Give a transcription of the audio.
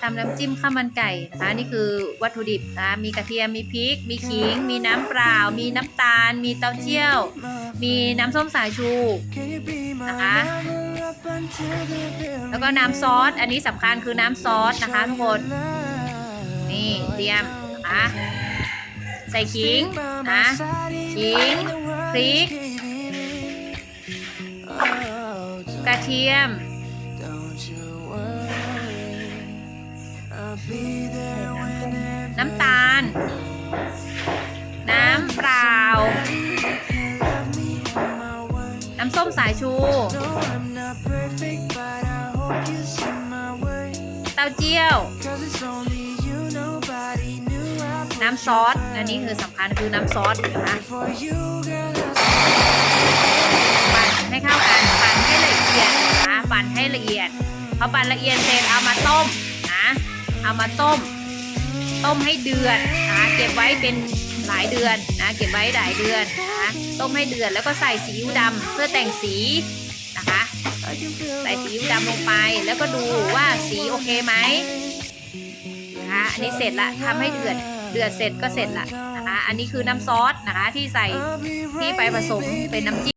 ทำน้ำจิ้มข้าวมันไก่นะคะนี่คือวัตถุดิบนะคะมีกระเทียมมีพริก มีขิง มีน้ำเปล่า มีน้ำตาล มีเต้าเจี้ยว มีน้ำส้มสายชูนะคะแล้วก็น้ำซอส อันนี้สำคัญคือน้ำซอสนะคะทุกคน นี่เตรียมนะคะใส่ขิงนะขิงพริก กระเทียม น้ำตาล น้ำเปล่า น้ำส้มสายชู เต้าเจี้ยว น้ำซอส อันนี้คือสำคัญคือน้ำซอสนะคะปั่นให้เข้ากัน ปั่นให้ละเอียดนะคะปั่นให้ละเอียดพอปั่นละเอียดเสร็จเอามาต้ม เอามาต้ม ต้มให้เดือดนะเก็บไว้เป็นหลายเดือนนะเก็บไว้หลายเดือนนะต้มให้เดือดแล้วก็ใส่ซีอิ๊วดำเพื่อแต่งสีนะคะใส่ซีอิ๊วดำลงไปแล้วก็ดูว่าสีโอเคไหมนะคะอันนี้เสร็จละทำให้เดือดเดือดเสร็จก็เสร็จละนะคะอันนี้คือน้ำซอสนะคะที่ใส่ที่ไปผสมเป็นน้ำจิ้ม